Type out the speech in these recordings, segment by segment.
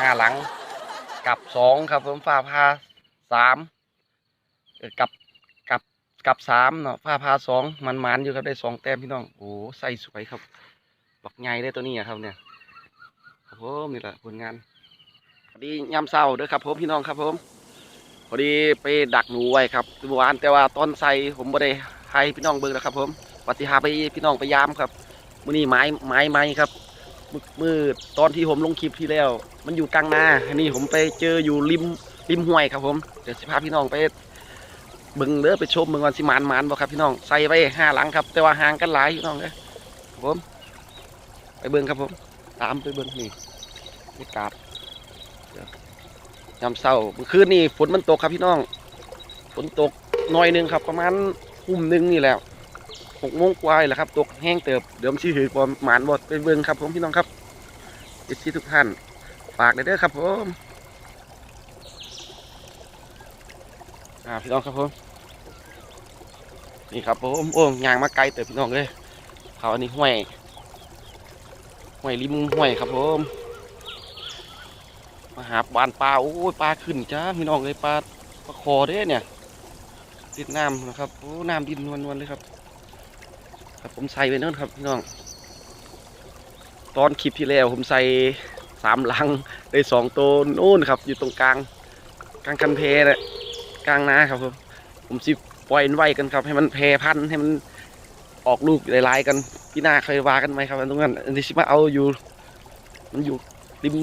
ห้าหลังกับสองครับผมฟ้าพาสามกับกับกับสามเนาะฟ้าพาสองมันมันอยู่ครับได้สองแต้มพี่น้องโอ้ใส่สวยครับบักใหญ่ได้ตัวนี้ครับเนี่ยครับผมนี่แหละผลงานพอดียามเศร้าเด้อครับผมพี่น้องครับผมพอดีไปดักหนูไว้ครับเมื่อวานแต่ว่าตอนใส่ผมไม่ได้ให้พี่น้องเบิ่งนะครับผมปฏิหาไปพี่น้องไปยามครับมื้อนี้ไม้ไม้ไม้ครับ มือมือตอนที่ผมลงคลิปที่แล้ว มันอยู่กลางนาอันนี้ผมไปเจออยู่ริมริมห้วยครับผมเดี๋ยวสิพาพี่น้องไปเบิ่งเด้อไปชมเบิ่งวันสิมานมานบ่ครับพี่น้องใส่ไว้ห้าหลังครับ แต่ว่าห่างกันหลายพี่น้องเลยครับผม ไปเบิ่งครับผม ตามไปเบิ่งนี่บรรยากาศยามเช้าเมื่อคืนนี่ฝนมันตกครับพี่น้อง ฝนตกหน่อยหนึงครับ ประมาณหุ่มหนึงนี่แล้ว หกโมงกว่าแหละครับตกแห้งเติบเดี๋ยวผมชื่อประมาณบดไปเบิ่งครับผมพี่น้องครับเอซีทุกท่านฝากได้เด้อครับผมอ่าพี่น้องครับผมนี่ครับผมโอ้ยางมาไกลเติบพี่น้องเลยเขาอันนี้ห้วยห้วยริมห้วยครับผมมาหาบานปลาโอ้ยปลาขึ้นจ้าพี่น้องเลยปลาปลาคอเด้เนี่ยติดน้ำนะครับโอ้น้ำดินนวลๆเลยครับ ครับผมใส่ไปนั่นครับพี่น้อง ตอนคลิปที่แล้วผมใส่สามลังได้สองตัวนู่นครับ อยู่ตรงกลาง กลางคันเพนะกลางนาครับผมผมสิปล่อยไว้กันครับ ให้มันแพร่พันธุ์ให้มันออกลูกหลายๆกันพี่นาเคยว่ากันไหมครับตรงนั้นอันนี้สิมาเอาอยู่ มันอยู่ริม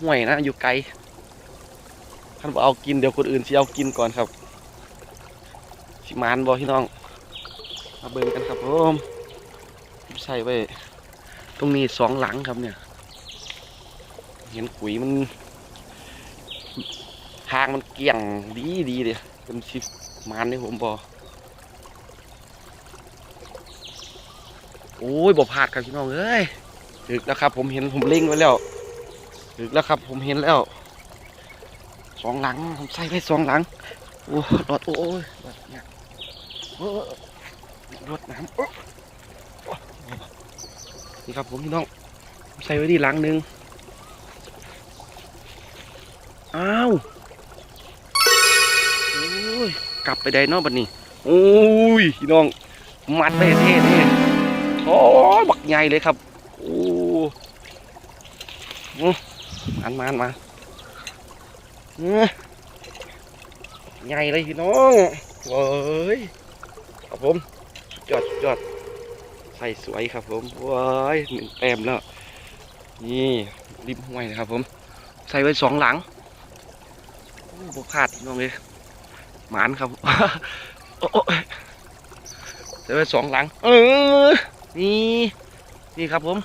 ห้วยนะอยู่ไกลท่านบอกเอากินเดี๋ยวคนอื่นสิเอากินก่อนครับสิมานบอพี่น้อง มาเบิ่งกันครับผม ใส่ไว้ตรงนี้สองหลังครับเนี่ย เห็นขุยมันทางมันเกี่ยงดีดีเลยเป็นชิฟมานนี่ผมบอโอ้ยบ่พลาดครับพี่น้องเอ้ยถึกแล้วครับ ผมเห็นผมเล็งไว้แล้วถึกแล้วครับ ผมเห็นแล้วสองหลังผมใส่ไว้สองหลังโอ้รถโอ้ยรถเนี่ยรถน้ำ นี่ครับผมพี่น้องใส่ไว้ที่หลังหนึ่งอ้าวโอ้ยกลับไปได้นาะบัดนี้โอ้ยพี่น้องมัดไปเท่ๆโอ้บักใหญ่เลยครับโอ้อื้อมันมันมาใหญ่เลยพี่น้องเว้ยครับผมสุดยอดสุดยอด ส่สวยครับผมว้ายหนึ่งแต้มแล้ว นี่ริมห้วยนะครับผม ใส่ไว้สองหลังโอ้บกพลาดน้องเลยหมานครับใส่ไว้สองหลัง เออ นี่ นี่ครับผม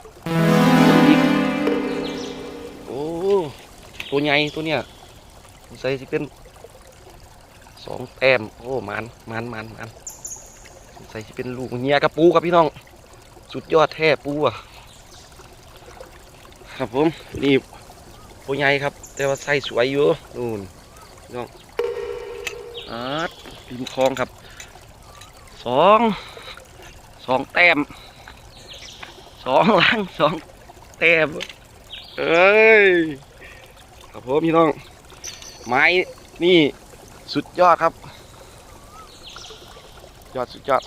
โอ้ตัวใหญ่ตัวเนี้ยสงสัยจะเป็นสองแต้มโอ้มันมันมันมันสงสัยจะเป็นลูกเมียกับปูครับพี่น้อง สุดยอดแท้ปูอะครับผมนี่ตัวใหญ่ครับ แต่ว่าใส่สวยอยู่นู่นน้องอาร์ตริมคลองครับสองสองแต้มสองหลังสองแต้มเอ้ยครับผมพี่น้อง ไม้นี่สุดยอดครับ ยอดสุดยอด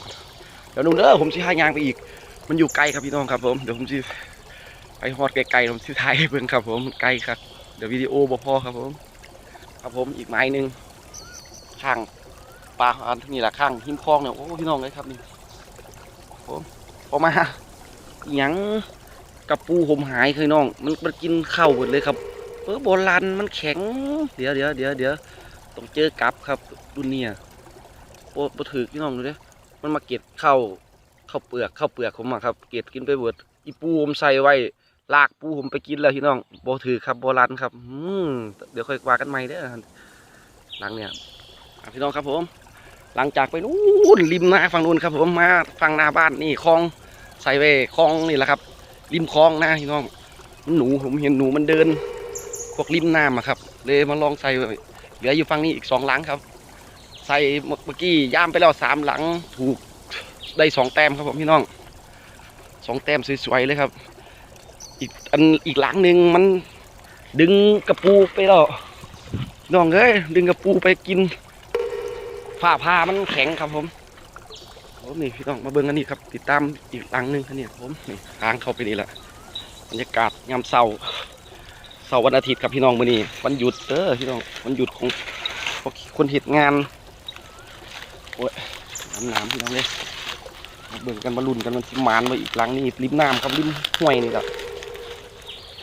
เดี๋ยวนุ่นเด้อผมสิหายางไปอีก มันอยู่ไกลครับพี่น้องครับผมเดี๋ยวผมสิไปฮอดไกลๆผมสิถ่ายให้เบิ่งครับผมไกลครับเดี๋ยววิดีโอบ่พอครับผม ครับผมอีกไม้หนึ่งข้างปลาอันนี่แหละข้างหิมคลองเนี่ยโอ้พี่น้องเลยครับนี่ผมพอมาหยังกับปูผมหายเคยน้อง มันมันกินข้าวหมดเลยครับเออโบราณมันแข็ง เดี๋ยวเดี๋ยวเดี๋ยวเดี๋ยวต้องเจอกับครับรุ่นเนียโบโบถือพี่น้องดูดิมันมาเก็บข้าว ข้าวเปลือกข้าวเปลือกผมอะครับ เก็บกินไปเบิดอีปูผมใส่ไว้ลากปูผมไปกินแล้วพี่น้องโบถือครับโบราณครับอืมเดี๋ยวค่อยว่ากันใหม่เด้อหลังเนี่ยพี่น้องครับผม หลังจากไปนู้นริมนาฝั่งนู้นครับ ผมมาฝั่งหน้าบ้านนี่คลองใส่ไว้คลองนี่แหละครับ ริมคลองนะพี่น้องมันหนูผมเห็นหนูมันเดิน พวกริมน้ำอะครับ เลยมาลองใส่ไว้เหลืออยู่ฝั่งนี้อีกสองหลังครับ ใส่เมื่อกี้ย่ามไปแล้วสามหลังถูก ได้สองแต้มครับผมพี่น้องสองแต้มสวยๆเลยครับ อีกอันอีกหลังหนึ่งมันดึงกระปูไปแล้วน้องเอ้ยดึงกระปูไปกินฝ้าผ้ามันแข็งครับผมผมนี่พี่น้องมาเบิ่งกันนี่ครับ ติดตามอีกตังหนึ่งครับเนี่ยผมนี่ทางเข้าไปนี่แหละบรรยากาศยามเช้าเสาร์วันอาทิตย์ครับพี่น้องมื้อนี้วันหยุดเด้อพี่น้องวันหยุดของคนเหตุงานโอ้ยน้ำน้ำพี่น้องเลย เบิ่งกันมาลุ้นกันมันสิมานมาอีกหลังนี่ริมน้ำครับริมห้วยนี่แหละ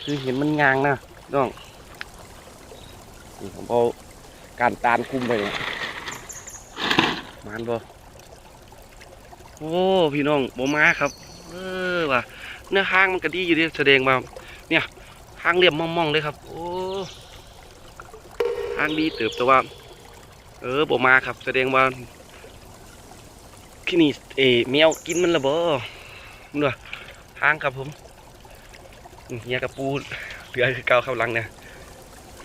คือเห็นมันงางนะพี่น้องนี่ผมเอาการตานคุมไปเนี่ยมานบ่โอ้พี่น้องบ่มาครับ เออว่ะเนื้อห้างมันก็ดีอยู่เดิแสดงว่าเนี่ยห้างเรียบม่องๆเลยครับ โอ้ห้างดีเติบแต่ว่า เออบ่มาครับ แสดงว่า ที่นี่เอแมวกินมันละบ่มึงดูห้างครับผมเฮียกับปูเหลือคือเก่าเข้าลังเนี่ย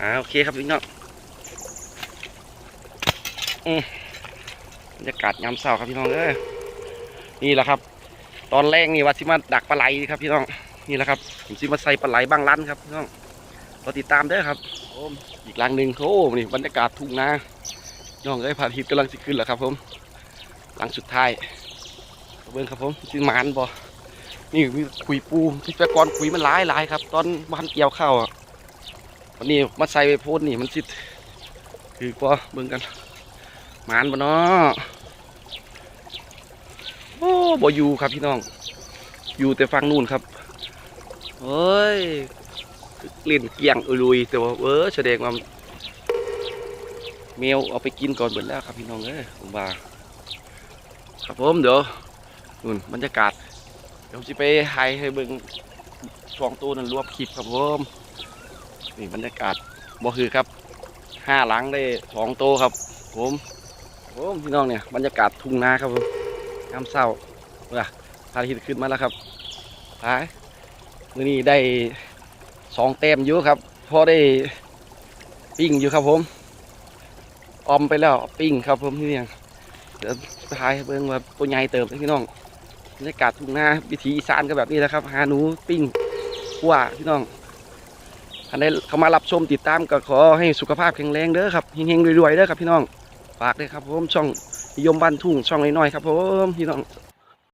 อ่าโอเคครับพี่น้องอืมบรรยากาศยามเช้าครับพี่น้องเอ้ยนี่แหละครับ ตอนแรกนี่ว่าสิมาดักปลาไหลครับพี่น้องนี่แหละครับผมสิมาใส่ปลาไหลบางร้านครับพี่น้องรอติดตามเด้อครับผมอีกลังหนึ่งโอ้นี่บรรยากาศทุ่งนาน้องเอ้ยพระอาทิตย์กำลังสิขึ้นแล้วครับผม หลังสุดท้ายเบิ่งครับผมสิมานบ่นี่มีคุยปูที่แต่ก่อนคุยมันหลายหลายครับ ตอนบ้านเกี่ยวข้าวอะวันนี้มาใส่ไปโพดนี่มันสิคือก็เบิ่งกันมานบ่เนาะโอ้บ่อยู่ครับพี่น้อง อยู่แต่ฟังนู่นครับเฮ้ยเล่นเกี่ยงอุลุยแต่ว่าเออแสดงว่าแมวเอาไปกินก่อนเบิดแล้วครับพี่น้องเอ้ยผมว่า ครับผมเดี๋ยวนู่นบรรยากาศ เดี๋ยวจะไปไฮให้เบิ่งสองตัวนั้นรวบคลิปครับผมนี่บรรยากาศบ่คือครับห้าหลังได้สองตัวครับ ผมผมพี่น้องเนี่ยบรรยากาศทุ่งนาครับผมน้ำเศร้าว่าพระอาทิตย์ขึ้นมาแล้วครับไปมื้อนี้ได้สองเต็มอยู่ครับพอได้ปิ้งอยู่ครับผมออมไปแล้วปิ้งครับผมที่เนี่ย ทายเบิ้งว่าตัวใหญ่เติมพี่น้องบรรยากาศทุ่งนาวิถีอีสานก็แบบนี้แหละครับ หาหนูปิ้งขั่วพี่น้องท่านได้เข้ามารับชมติดตามก็ขอให้สุขภาพแข็งแรงเด้อครับเฮงๆรวยๆเด้อครับพี่น้องฝากด้วยครับผมช่องนิยมบ้านทุ่งช่องน้อยๆครับผมพี่น้อง